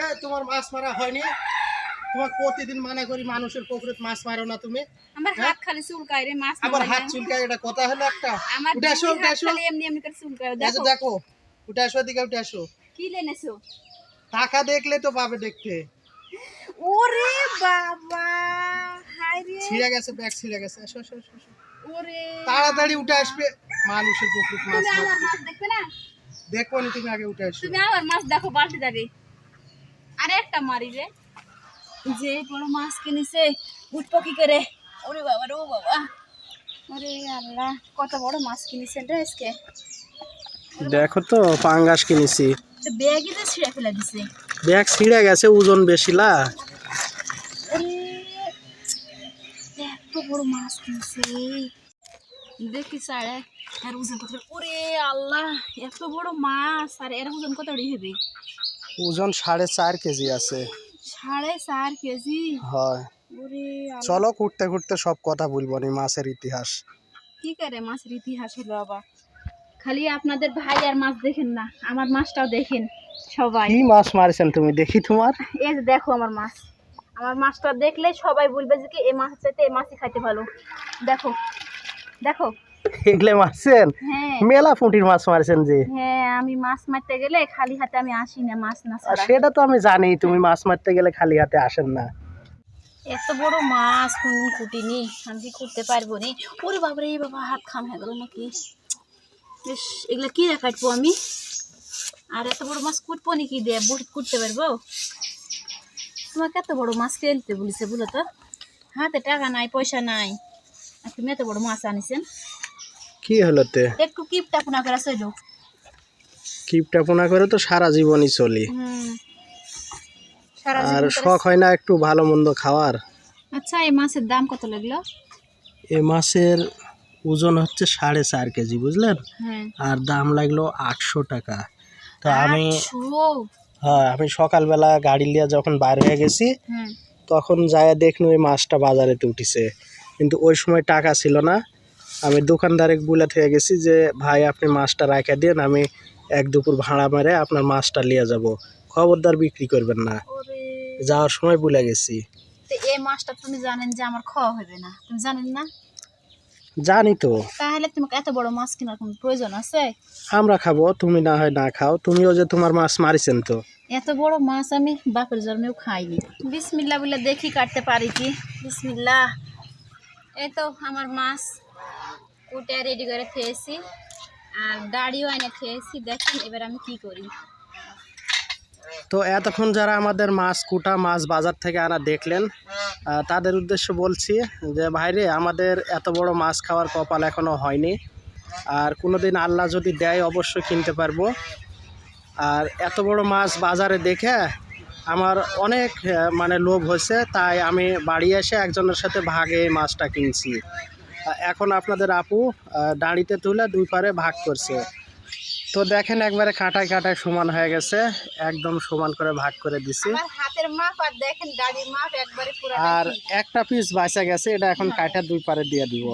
এ তোমার মাছ মারা হয়নি? তোমার প্রতিদিন মানা করি মানুষের পুকুরে মাছ মারো না তুমি। আমার হাত খালি চুলকায় রে মাছ আবার মারলে। হাত চুলকায় এটা কথা হলো একটা। আমার উঠে আসো উঠে আসো। খালি এমনি এমনি করে চুলকায় দেখো। দেখো উঠে আসো দিকে উঠে আসো। কি লেনেছো? টাকা দেখলে তো পাবে দেখতে। ওরে বাবা হায় রে। ছিঁড়ে গেছে ব্যাগ ছিঁড়ে গেছে। আসো আসো আসো। ওরে তাড়াতাড়ি উঠে আসবে। মানুষের পুকুরে মাছ আমার মাছ দেখবে না? দেখো নি তুমি আগে উঠে আসো। তুমি আমার মাছ দেখো বালতি যাবে। আরে একটা মারি রে। যে বড় মাছ কিনেছে উঠবো কি করে? ওরে বাবা রে ও বাবা। ওরে আল্লাহ কত বড় মাছ কিনেছেন রে আজকে। দেখো তো পাঙ্গাস কিনেছি। তো ব্যাগে তো ছিঁড়ে ফেলে দিছে। ব্যাগ ছিঁড়ে গেছে ওজন বেশিলা ওরে এত বড় মাছ কিনছে। দেখি সাড়ে এর ওজন কত ওরে আল্লাহ এত বড় মাছ আর এর ওজন কত হবে? ওজন সাড়ে চার কেজি আছে। সাড়ে চার কেজি? হয়। চলো ঘুরতে ঘুরতে সব কথা বলব নি মাছের ইতিহাস। কি করে মাছের ইতিহাস হলো আবার? খালি আপনাদের ভাই আর মাছ দেখেন না আমার মাছটাও দেখেন সবাই। কি মাছ মারছেন তুমি দেখি তোমার? এই যে দেখো আমার মাছ। আমার মাছটা দেখলে সবাই বলবে যে কি এই মাছ চাইতে এই মাছই খাইতে ভালো। দেখো দেখো। এগুলো মারছেন? হ্যাঁ। মেলা পুঁটির মাছ মারছেন যে। হ্যাঁ আমি মাছ মারতে গেলে খালি হাতে আমি আসি না মাছ না সেটা তো আমি জানি তুমি মাছ মারতে গেলে খালি হাতে আসেন না। এত বড় মাছ কোনদিন কুটিনি আমি কি করতে পারব নি ওরে বাবারে এই বাবা হাত খাম হয়ে গেল নাকি? বেশ এগুলো কি কাটবো আমি? আর এত বড় মাছ কুটবো নাকি দিয়ে? বড়ি কুটতে পারব? তোমাকে এত বড় মাছ খেলতে বলিছে বলো তো? হাতে টাকা নাই পয়সা নাই। আর তুমি এত বড় মাছ আনিছেন? কি হলো তে? একটু কিপটা পুনা করে সইল কিপটা পোনা করে তো সারা জীবনই চলি। আর শখ হয় না একটু ভালো মন্দ খাওয়ার? আচ্ছা এই মাছের দাম কত লাগল? এ মাছের ওজন হচ্ছে সাড়ে চার কেজি বুঝলেন? হ্যাঁ। আর দাম লাগল আটশো টাকা। তো আমি হ্যাঁ আমি সকালবেলা গাড়ি নিয়ে যখন বাইরে হয়ে গেছি হ্যাঁ। তখন যায় দেখনু ওই মাছটা বাজারেতে উঠিছে। কিন্তু ওই সময় টাকা ছিল না। আমি দোকানদারে বলে থেকে গেছি যে ভাই আপনি মাছটা রাখে দিন আমি এক দুপুর ভাড়া মেরে আপনার মাছটা নিয়ে যাব। খবরদার বিক্রি করবেন না। যাওয়ার সময় ভুলে গেছি। এই মাছটা তুমি জানেন যে আমার খাওয়া হবে না। তুমি জানেন না? জানি তো। তাহলে তোমাকে এত বড় মাছ কেনার কোনো প্রয়োজন আছে? আমরা খাব তুমি না হয় না খাও। তুমিও যে তোমার মাছ মারিছেন তো। এত বড় মাছ আমি বাপের জন্মেও খাইনি। বিসমিল্লা বলে দেখি কাটতে পারি কি? বিসমিল্লা এই তো আমার মাছ কুটে রেডি করে খেয়েছি আর দাড়িও এনে খেয়েছি। দেখেন এবার আমি কি করি। তো এতক্ষণ যারা আমাদের মাছ কুটা, মাছ বাজার থেকে আনা দেখলেন তাদের উদ্দেশ্য বলছি যে, ভাইরে, আমাদের এত বড় মাছ খাওয়ার কপাল এখনও হয়নি। আর কোনোদিন আল্লাহ যদি দেয়, অবশ্যই কিনতে পারব। আর এত বড় মাছ বাজারে দেখে আমার অনেক মানে লোভ হয়েছে তাই আমি বাড়ি এসে একজনের সাথে ভাগে মাছটা কিনছি। এখন আপনাদের আপু দাঁড়িতে তুলে দুই পারে ভাগ করছে। তো দেখেন একবারে কাঁটায় কাঁটায় সমান হয়ে গেছে একদম সমান করে ভাগ করে দিছি। আর একটা পিস বাঁচা গেছে এটা এখন কাটা দুই পারে দিয়ে দিবে।